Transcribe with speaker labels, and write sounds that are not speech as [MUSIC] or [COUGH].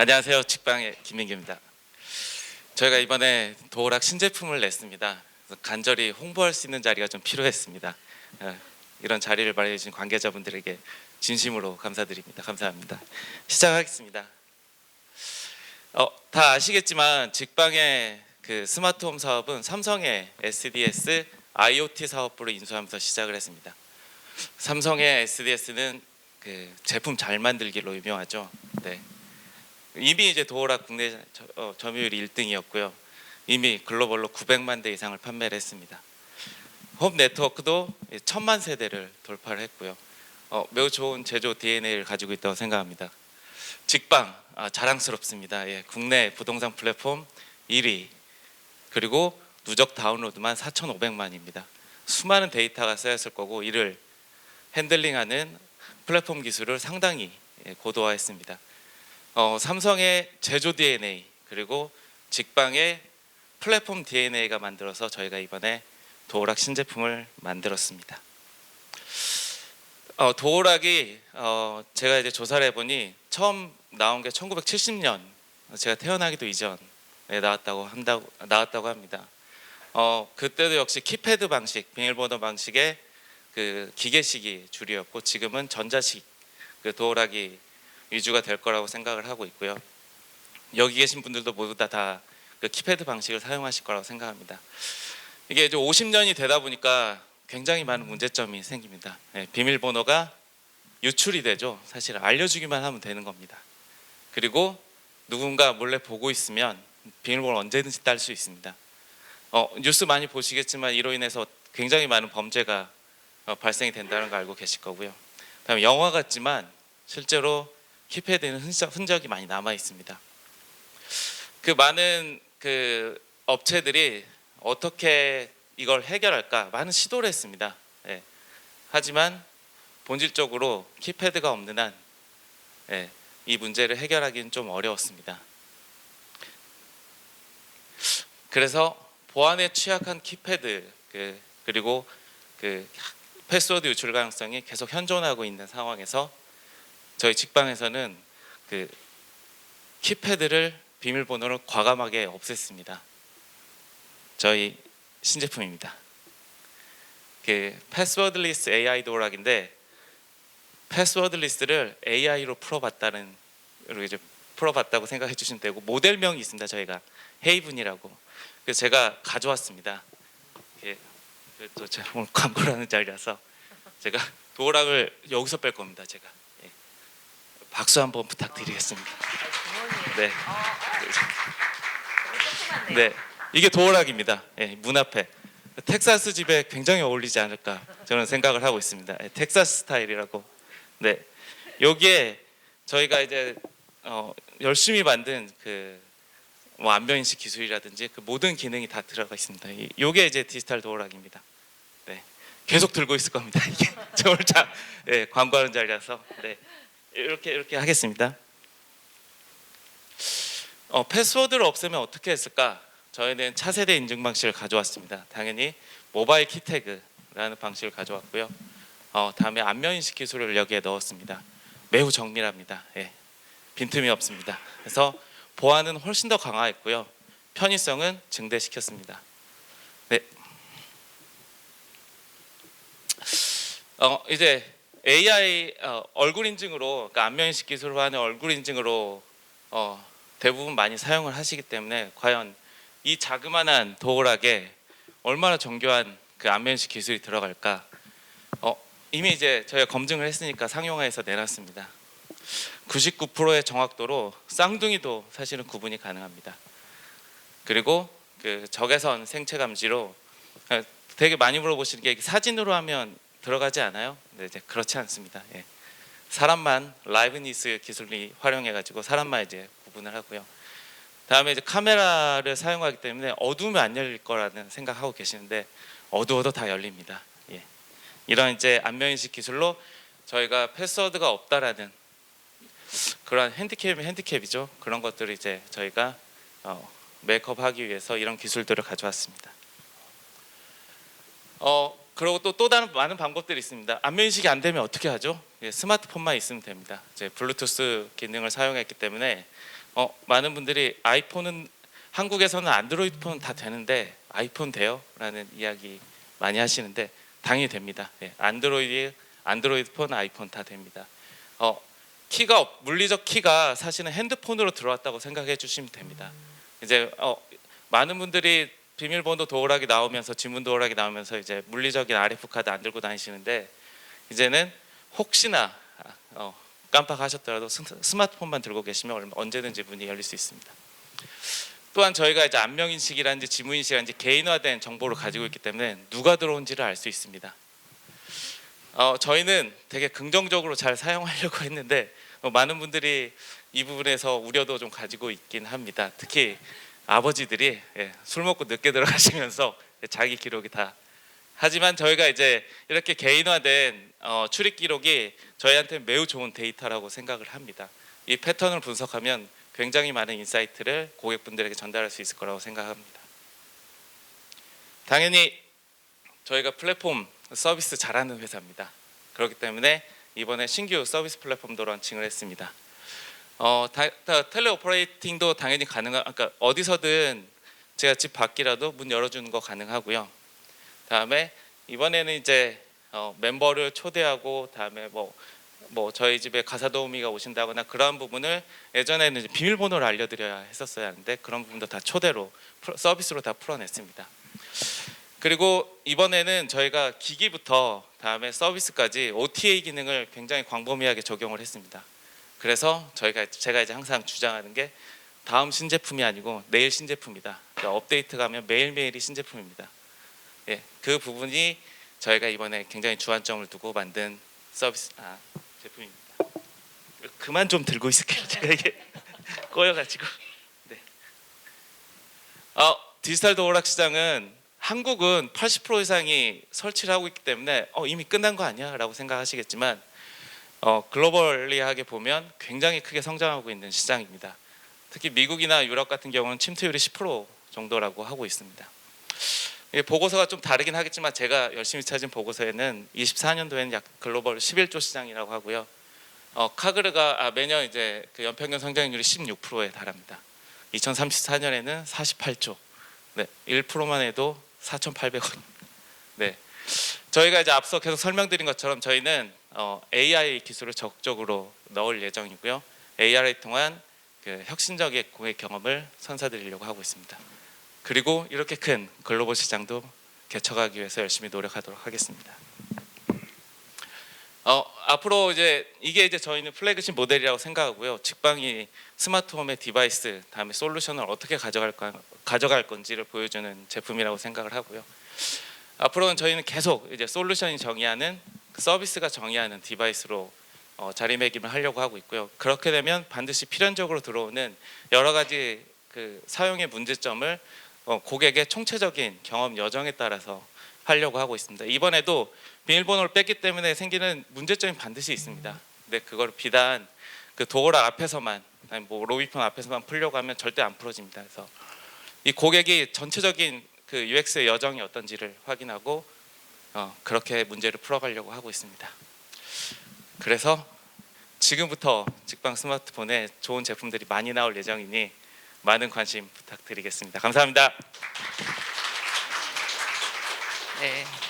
Speaker 1: 안녕하세요. 직방의 김민규입니다. 저희가 이번에 도어락 신제품을 냈습니다. 간절히 홍보할 수 있는 자리가 좀 필요했습니다. 어, 이런 자리를 마련해 주신 관계자분들에게 진심으로 감사드립니다. 감사합니다. 시작하겠습니다. 어, 다 아시겠지만 직방의 그 스마트홈 사업은 삼성의 SDS IoT 사업부를 인수하면서 시작을 했습니다. 삼성의 SDS는 그 제품 잘 만들기로 유명하죠. 네. 이미 이제 도어락 국내 저- 어, 점유율이 1등이었고요. 이미 글로벌로 900만 대 이상을 판매를 했습니다. 홈 네트워크도 1000만 세대를 돌파를 했고요. 어, 매우 좋은 제조 DNA를 가지고 있다고 생각합니다. 직방 아, 자랑스럽습니다. 예, 국내 부동산 플랫폼 1위 그리고 누적 다운로드만 4,500만입니다. 수많은 데이터가 쌓였을 거고 이를 핸들링하는 플랫폼 기술을 상당히 예, 고도화했습니다. 어, 삼성의 제조 DNA 그리고 직방의 플랫폼 DNA가 만들어서 저희가 이번에 도어락 신제품을 만들었습니다. 어, 도어락이 어, 제가 이제 조사를 해보니 처음 나온 게 1970년 제가 태어나기도 이전에 나왔다고 한다고 나왔다고 합니다. 어, 그때도 역시 키패드 방식, 비밀번호 방식의 그 기계식이 주류였고 지금은 전자식 그 도어락이 위주가 될 거라고 생각을 하고 있고요. 여기 계신 분들도 모두 다 다 그 키패드 방식을 사용하실 거라고 생각합니다. 이게 이제 50년이 되다 보니까 굉장히 많은 문제점이 생깁니다. 예, 비밀번호가 유출이 되죠. 사실 알려주기만 하면 되는 겁니다. 그리고 누군가 몰래 보고 있으면 비밀번호 언제든지 딸 수 있습니다. 어, 뉴스 많이 보시겠지만 이로 인해서 굉장히 많은 범죄가 어, 발생이 된다는 거 알고 계실 거고요. 다음에 영화 같지만 실제로 키패드에는 흔적, 흔적이 많이 남아 있습니다. 그 많은 그 업체들이 어떻게 이걸 해결할까 많은 시도를 했습니다. 예. 하지만 본질적으로 키패드가 없는 한 예, 이 문제를 해결하기는 좀 어려웠습니다. 그래서 보안에 취약한 키패드 그, 그리고 그 패스워드 유출 가능성이 계속 현존하고 있는 상황에서 저희 직방에서는 그 키패드를 비밀번호를 과감하게 없앴습니다. 저희 신제품입니다. 그 패스워드 리스트 AI 도락인데 패스워드 리스트를 AI로 풀어봤다는 로 이제 풀어봤다고 생각해 주시면 되고 모델명이 있습니다. 저희가 헤이븐이라고. 그래서 제가 가져왔습니다. 예, 또 제가 오늘 광고를 하는 자리라서 제가 도락을 여기서 뺄 겁니다. 제가 예. 박수 한번 부탁드리겠습니다. 네. 네, 이게 도어락입니다. 예, 문 앞에 텍사스 집에 굉장히 어울리지 않을까 저는 생각을 하고 있습니다. 예, 텍사스 스타일이라고. 네, 여기에 저희가 이제 어, 열심히 만든 그 뭐 안면 인식 기술이라든지 그 모든 기능이 다 들어가 있습니다. 이- 요게 이제 디지털 도어락입니다. 네, 계속 들고 있을 겁니다. 이게 [LAUGHS] 저 오늘 자, 예, 광고하는 자리라서 네, 이렇게 이렇게 하겠습니다. 어, 패스워드를 없애면 어떻게 했을까? 저희는 차세대 인증 방식을 가져왔습니다. 당연히 모바일 키태그라는 방식을 가져왔고요. 어, 다음에 안면 인식 기술을 여기에 넣었습니다. 매우 정밀합니다. 예, 빈틈이 없습니다. 그래서 보안은 훨씬 더 강화했고요. 편의성은 증대시켰습니다. 네. 어, 이제 AI 어, 얼굴 인증으로 그러니까 안면 인식 기술로 하는 얼굴 인증으로 어, 대부분 많이 사용을 하시기 때문에 과연 이 자그마한 도어락에 얼마나 정교한 그 안면식 기술이 들어갈까? 어, 이미 이제 저희가 검증을 했으니까 상용화해서 내놨습니다. 99%의 정확도로 쌍둥이도 사실은 구분이 가능합니다. 그리고 그 적외선 생체 감지로 어, 되게 많이 물어보시는 게 사진으로 하면 들어가지 않아요? 네, 이제 그렇지 않습니다. 예. 사람만 라이브니스 기술이 활용해 가지고 사람만 이제 구분을 하고요. 다음에 이제 카메라를 사용하기 때문에 어두우면 안 열릴 거라는 생각하고 계시는데 어두워도 다 열립니다. 예. 이런 이제 안면 인식 기술로 저희가 패스워드가 없다라는 그런 핸디캡이 핸디캡이죠. 그런 것들을 이제 저희가 어, 메이크업하기 위해서 이런 기술들을 가져왔습니다. 어 그리고 또 또 다른 많은 방법들이 있습니다. 안면 인식이 안 되면 어떻게 하죠? 예, 스마트폰만 있으면 됩니다. 이제 블루투스 기능을 사용했기 때문에 어, 많은 분들이 아이폰은 한국에서는 안드로이드 폰은 다 되는데 아이폰 돼요? 라는 이야기 많이 하시는데 당연히 됩니다. 예, 안드로이드 안드로이드 폰, 아이폰 다 됩니다. 어, 키가 없- 물리적 키가 사실은 핸드폰으로 들어왔다고 생각해 주시면 됩니다. 이제 어, 많은 분들이 비밀번호 도어락이 나오면서 지문 도어락이 나오면서 이제 물리적인 RF 카드 안 들고 다니시는데 이제는 혹시나 어, 깜빡하셨더라도 스- 스마트폰만 들고 계시면 언제든지 문이 열릴 수 있습니다. 또한 저희가 이제 안명 인식이라든지 지문 인식이라든지 개인화된 정보를 가지고 있기 때문에 누가 들어온지를 알 수 있습니다. 어, 저희는 되게 긍정적으로 잘 사용하려고 [LAUGHS] 했는데 어, 많은 분들이 이 부분에서 우려도 좀 가지고 있긴 합니다. 특히 아버지들이 예, 술 먹고 늦게 들어가시면서 자기 기록이 다 하지만 저희가 이제 이렇게 개인화된 어, 출입 기록이 저희한테 매우 좋은 데이터라고 생각을 합니다. 이 패턴을 분석하면 굉장히 많은 인사이트를 고객분들에게 전달할 수 있을 거라고 생각합니다. 당연히 저희가 플랫폼 서비스 잘하는 회사입니다. 그렇기 때문에 이번에 신규 서비스 플랫폼도 런칭을 했습니다. 어, 텔레 오퍼레이팅도 당연히 가능한, 그러니까 어디서든 제가 집 밖이라도 문 열어주는 거 가능하고요. 다음에 이번에는 이제 어, 멤버를 초대하고 다음에 뭐, 뭐 저희 집에 가사 도우미가 오신다거나 그런 부분을 예전에는 비밀번호를 알려드려야 했었어야 하는데 그런 부분도 다 초대로 풀- 서비스로 다 풀어냈습니다. 그리고 이번에는 저희가 기기부터 다음에 서비스까지 OTA 기능을 굉장히 광범위하게 적용을 했습니다. 그래서 저희가 제가 이제 항상 주장하는 게 다음 신제품이 아니고 내일 신제품이다. 그러니까 업데이트가 하면 매일매일이 신제품입니다. 예, 그 부분이 저희가 이번에 굉장히 주안점을 두고 만든 서비스 아, 제품입니다. 그만 좀 들고 있을게요. 제가 이게 [LAUGHS] 꼬여가지고. 네. 어, 디지털 도어락 시장은 한국은 80% 이상이 설치를 하고 있기 때문에 어, 이미 끝난 거 아니야 라고 생각하시겠지만 어, 글로벌리하게 보면 굉장히 크게 성장하고 있는 시장입니다. 특히 미국이나 유럽 같은 경우는 침투율이 10% 정도라고 하고 있습니다. 이 보고서가 좀 다르긴 하겠지만 제가 열심히 찾은 보고서에는 24년도에는 약 글로벌 11조 시장이라고 하고요. 어, 카그르가 아, 매년 이제 그 연평균 성장률이 16%에 달합니다. 2034년에는 48조. 네, 1%만 해도 4,800원. 네, 저희가 이제 앞서 계속 설명드린 것처럼 저희는 어, AI 기술을 적극적으로 넣을 예정이고요. AI를 통한 그 혁신적인 고객 경험을 선사드리려고 하고 있습니다. 그리고 이렇게 큰 글로벌 시장도 개척하기 위해서 열심히 노력하도록 하겠습니다. 어, 앞으로 이제 이게 이제 저희는 플래그십 모델이라고 생각하고요. 직방이 스마트홈의 디바이스 다음에 솔루션을 어떻게 가져갈 까 가져갈 건지를 보여주는 제품이라고 생각을 하고요. 앞으로는 저희는 계속 이제 솔루션이 정의하는 그 서비스가 정의하는 디바이스로 어, 자리매김을 하려고 하고 있고요. 그렇게 되면 반드시 필연적으로 들어오는 여러 가지 그 사용의 문제점을 어, 고객의 총체적인 경험 여정에 따라서 하려고 하고 있습니다. 이번에도 비밀번호를 뺐기 때문에 생기는 문제점이 반드시 있습니다. 근데 그걸 비단 그 도어락 앞에서만 아니 뭐 로비폰 앞에서만 풀려고 하면 절대 안 풀어집니다. 그래서 이 고객이 전체적인 그 UX의 여정이 어떤지를 확인하고 어, 그렇게 문제를 풀어가려고 하고 있습니다. 그래서 지금부터 직방 스마트폰에 좋은 제품들이 많이 나올 예정이니 많은 관심 부탁드리겠습니다. 감사합니다.
Speaker 2: 네.